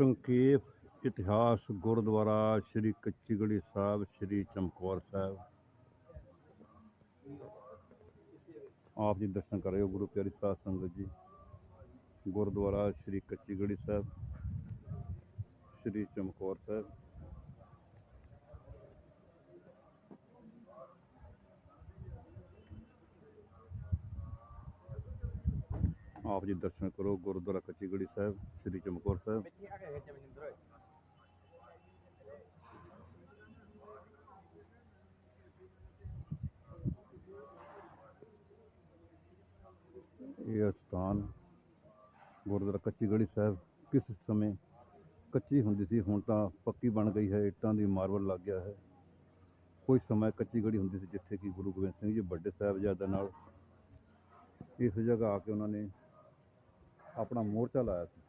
ਸੰਖੇਪ ਇਤਿਹਾਸ ਗੁਰਦੁਆਰਾ ਸ੍ਰੀ ਕੱਚੀ ਕੱਚੀਗੜੀ ਸਾਹਿਬ, ਸ੍ਰੀ ਚਮਕੌਰ ਸਾਹਿਬ। ਆਪ ਜੀ ਦਰਸ਼ਨ ਕਰ ਰਹੇ ਹੋ ਗੁਰੂ ਪਿਆਰੀ ਸਾਧ ਸੰਗਤ ਜੀ। ਗੁਰਦੁਆਰਾ ਸ੍ਰੀ ਕੱਚੀ ਗੜੀ ਸਾਹਿਬ, ਸ੍ਰੀ ਚਮਕੌਰ ਸਾਹਿਬ। ਆਪ ਜੀ ਦਰਸ਼ਨ ਕਰੋ, ਗੁਰਦੁਆਰਾ ਕੱਚੀਗੜੀ ਸਾਹਿਬ, ਸ੍ਰੀ ਚਮਕੌਰ ਸਾਹਿਬ। ਇਹ ਸਥਾਨ ਗੁਰਦੁਆਰਾ ਕੱਚੀਗੜੀ ਸਾਹਿਬ ਕਿਸ ਸਮੇਂ ਕੱਚੀ ਹੁੰਦੀ ਸੀ? ਹੁਣ ਤਾਂ ਪੱਕੀ ਬਣ ਗਈ ਹੈ, ਇੱਟਾਂ ਦੀ ਮਾਰਬਲ ਲੱਗ ਗਿਆ ਹੈ। ਕੋਈ ਸਮਾਂ ਕੱਚੀ ਗੜੀ ਹੁੰਦੀ ਸੀ ਜਿੱਥੇ ਕਿ ਗੁਰੂ ਗੋਬਿੰਦ ਸਿੰਘ ਜੀ ਵੱਡੇ ਸਾਹਿਬਜ਼ਾਦਿਆਂ ਨਾਲ ਇਸ ਜਗ੍ਹਾ ਆ ਕੇ ਉਹਨਾਂ ਨੇ ਆਪਣਾ ਮੋਰਚਾ ਲਾਇਆ ਸੀ।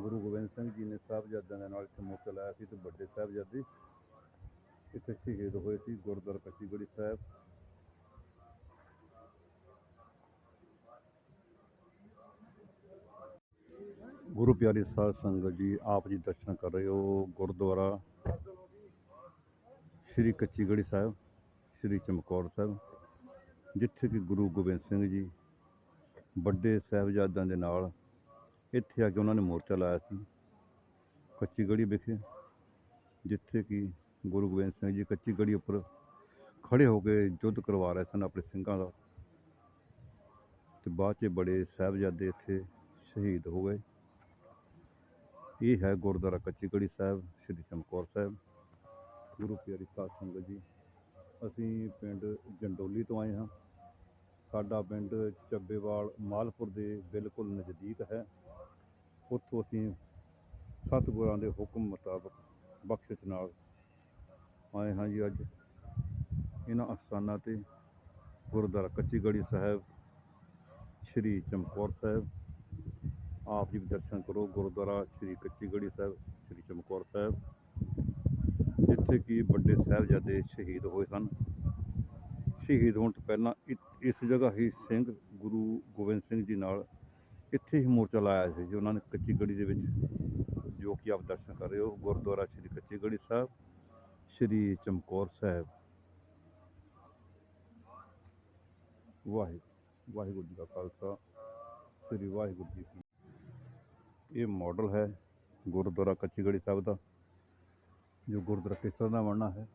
ਗੁਰੂ ਗੋਬਿੰਦ ਸਿੰਘ ਜੀ ਨੇ ਸਾਹਿਬਜ਼ਾਦਿਆਂ ਦੇ ਨਾਲ ਇੱਥੇ ਮੋਰਚਾ ਲਾਇਆ ਸੀ ਤੇ ਵੱਡੇ ਸਾਹਿਬਜ਼ਾਦੇ ਇੱਥੇ ਸ਼ਹੀਦ ਹੋਏ ਸੀ, ਗੁਰਦੁਆਰਾ ਕੱਚੀ ਗੜੀ ਸਾਹਿਬ। ਗੁਰੂ ਪਿਆਰੀ ਸਾਧ ਸੰਗਤ ਜੀ, ਆਪ ਜੀ ਦਰਸ਼ਨ ਕਰ ਰਹੇ ਹੋ ਗੁਰਦੁਆਰਾ ਸ੍ਰੀ ਕੱਚੀਗੜੀ ਸਾਹਿਬ, ਸ੍ਰੀ ਚਮਕੌਰ ਸਾਹਿਬ, ਜਿੱਥੇ ਕਿ ਗੁਰੂ ਗੋਬਿੰਦ ਸਿੰਘ ਜੀ ਵੱਡੇ ਸਾਹਿਬਜ਼ਾਦਿਆਂ ਦੇ ਨਾਲ ਇੱਥੇ ਆ ਕੇ ਉਹਨਾਂ ਨੇ ਮੋਰਚਾ ਲਾਇਆ ਸੀ। ਕੱਚੀ ਗੜੀ ਵਿਖੇ, ਜਿੱਥੇ ਕਿ ਗੁਰੂ ਗੋਬਿੰਦ ਸਿੰਘ ਜੀ ਕੱਚੀ ਕੱਚੀਗੜੀ ਉੱਪਰ ਖੜੇ ਹੋ ਕੇ ਯੁੱਧ ਕਰਵਾ ਰਹੇ ਸਨ ਆਪਣੇ ਸਿੰਘਾਂ ਦਾ। ਤੇ ਬਾਅਦ 'ਚ ਬੜੇ ਸਾਹਿਬਜ਼ਾਦੇ ਇੱਥੇ ਸ਼ਹੀਦ ਹੋ ਗਏ। ਇਹ ਹੈ ਗੁਰਦੁਆਰਾ ਕੱਚੀ ਕੱਚੀਗੜੀ ਸਾਹਿਬ, ਸ੍ਰੀ ਚਮਕੌਰ ਸਾਹਿਬ। ਗੁਰੂ ਪਿਆਰੀ ਸਾਧ ਸੰਗਤ ਜੀ, ਅਸੀਂ ਪਿੰਡ ਜੰਡੋਲੀ ਤੋਂ ਆਏ ਹਾਂ। ਸਾਡਾ ਪਿੰਡ ਚੱਬੇਵਾਲ ਮਾਲਪੁਰ ਦੇ ਬਿਲਕੁਲ ਨਜ਼ਦੀਕ ਹੈ। ਉੱਥੋਂ ਅਸੀਂ ਸਤਿਗੁਰਾਂ ਦੇ ਹੁਕਮ ਮੁਤਾਬਕ ਬਖਸ਼ਿਸ਼ ਨਾਲ ਆਏ ਹਾਂ ਜੀ ਅੱਜ। ਇਹਨਾਂ ਅਸਥਾਨਾਂ ਤੇ ਗੁਰਦੁਆਰਾ ਕੱਚੀਗੜੀ ਸਾਹਿਬ, ਸ੍ਰੀ ਚਮਕੌਰ ਸਾਹਿਬ। ਆਪ ਜੀ ਦਰਸ਼ਨ ਕਰੋ, ਗੁਰਦੁਆਰਾ ਸ੍ਰੀ ਕੱਚੀ ਕੱਚੀਗੜੀ ਸਾਹਿਬ, ਸ੍ਰੀ ਚਮਕੌਰ ਸਾਹਿਬ, ਜਿੱਥੇ ਕਿ ਵੱਡੇ ਸਾਹਿਬਜ਼ਾਦੇ ਸ਼ਹੀਦ ਹੋਏ ਸਨ ਸ਼ਹੀਦ ਹੋਣ ਤੋਂ ਪਹਿਲਾਂ ਇਸ ਜਗ੍ਹਾ ਹੀ ਸਿੰਘ ਗੁਰੂ ਗੋਬਿੰਦ ਸਿੰਘ ਜੀ ਨਾਲ ਇੱਥੇ ਹੀ ਮੋਰਚਾ ਲਾਇਆ ਸੀ ਜੀ, ਉਹਨਾਂ ਨੇ ਕੱਚੀ ਗੜੀ ਦੇ ਵਿੱਚ, ਜੋ ਕਿ ਆਪ ਦਰਸ਼ਨ ਕਰ ਰਹੇ ਹੋ, ਗੁਰਦੁਆਰਾ ਸ੍ਰੀ ਕੱਚੀ ਗੜੀ ਸਾਹਿਬ, ਸ੍ਰੀ ਚਮਕੌਰ ਸਾਹਿਬ। ਵਾਹਿਗੁਰੂ ਵਾਹਿਗੁਰੂ ਜੀ ਦਾ ਖਾਲਸਾ, ਸ੍ਰੀ ਵਾਹਿਗੁਰੂ ਜੀ ਕੀ ਇਹ ਮਾਡਲ ਹੈ ਗੁਰਦੁਆਰਾ ਕੱਚੀ ਗੜੀ ਸਾਹਿਬ ਦਾ, ਜੋ ਗੁਰਦੁਆਰਾ ਕਿਸ ਤਰ੍ਹਾਂ ਦਾ ਬਣਨਾ ਹੈ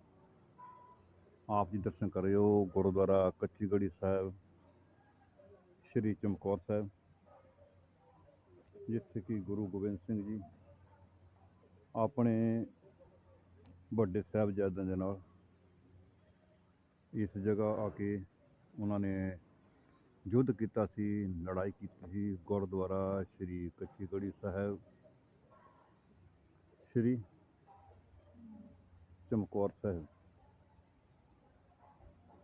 ਆਪ ਜੀ ਦਰਸ਼ਨ ਕਰਿਓ, ਗੁਰਦੁਆਰਾ ਕੱਚੀ ਗੜੀ ਸਾਹਿਬ, ਸ੍ਰੀ ਚਮਕੌਰ ਸਾਹਿਬ, ਜਿੱਥੇ ਕਿ ਗੁਰੂ ਗੋਬਿੰਦ ਸਿੰਘ ਜੀ ਆਪਣੇ ਵੱਡੇ ਸਾਹਿਬਜ਼ਾਦਿਆਂ ਦੇ ਨਾਲ ਇਸ ਜਗ੍ਹਾ ਆ ਕੇ ਉਹਨਾਂ ਨੇ ਯੁੱਧ ਕੀਤਾ ਸੀ, ਲੜਾਈ ਕੀਤੀ ਸੀ, ਗੁਰਦੁਆਰਾ ਸ੍ਰੀ ਕੱਚੀ ਗੜੀ ਸਾਹਿਬ, ਸ੍ਰੀ ਚਮਕੌਰ ਸਾਹਿਬ।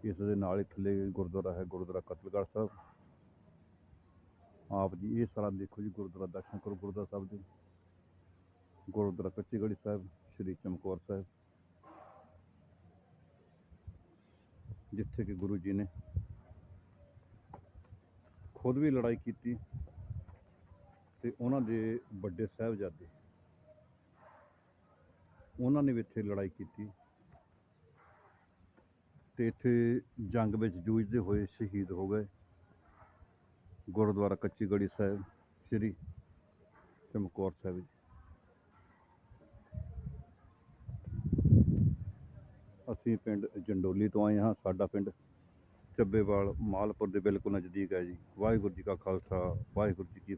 ਇਸ ਦੇ ਨਾਲ ਹੀ ਥੱਲੇ ਗੁਰਦੁਆਰਾ ਹੈ, ਗੁਰਦੁਆਰਾ ਕਤਲਗੜ੍ਹ ਸਾਹਿਬ। ਆਪ ਜੀ ਇਹ ਸਾਰਾ ਦੇਖੋ ਜੀ, ਗੁਰਦੁਆਰਾ ਦਰਸ਼ਨ ਕਰੋ ਗੁਰਦੁਆਰਾ ਸਾਹਿਬ ਦੇ। ਗੁਰਦੁਆਰਾ ਕੱਚੀਗੜੀ ਸਾਹਿਬ, ਸ੍ਰੀ ਚਮਕੌਰ ਸਾਹਿਬ। ਜਿੱਥੇ ਕਿ ਗੁਰੂ ਜੀ ਨੇ ਖੁਦ ਵੀ ਲੜਾਈ ਕੀਤੀ ਤੇ ਉਹਨਾਂ ਦੇ ਵੱਡੇ ਸਾਹਿਬਜ਼ਾਦੇ, ਉਹਨਾਂ ਨੇ ਵੀ ਇੱਥੇ ਲੜਾਈ ਕੀਤੀ। ਅਤੇ ਇੱਥੇ ਜੰਗ ਵਿੱਚ ਜੂਝਦੇ ਹੋਏ ਸ਼ਹੀਦ ਹੋ ਗਏ। ਗੁਰਦੁਆਰਾ ਕੱਚੀ ਗੜੀ ਸਾਹਿਬ, ਸ੍ਰੀ ਚਮਕੌਰ ਸਾਹਿਬ ਜੀ। ਅਸੀਂ ਪਿੰਡ ਜੰਡੋਲੀ ਤੋਂ ਆਏ ਹਾਂ, ਸਾਡਾ ਪਿੰਡ ਚੱਬੇਵਾਲ ਮਾਲਪੁਰ ਦੇ ਬਿਲਕੁਲ ਨਜ਼ਦੀਕ ਹੈ ਜੀ। ਵਾਹਿਗੁਰੂ ਜੀ ਕਾ ਖਾਲਸਾ, ਵਾਹਿਗੁਰੂ ਜੀ ਕੀ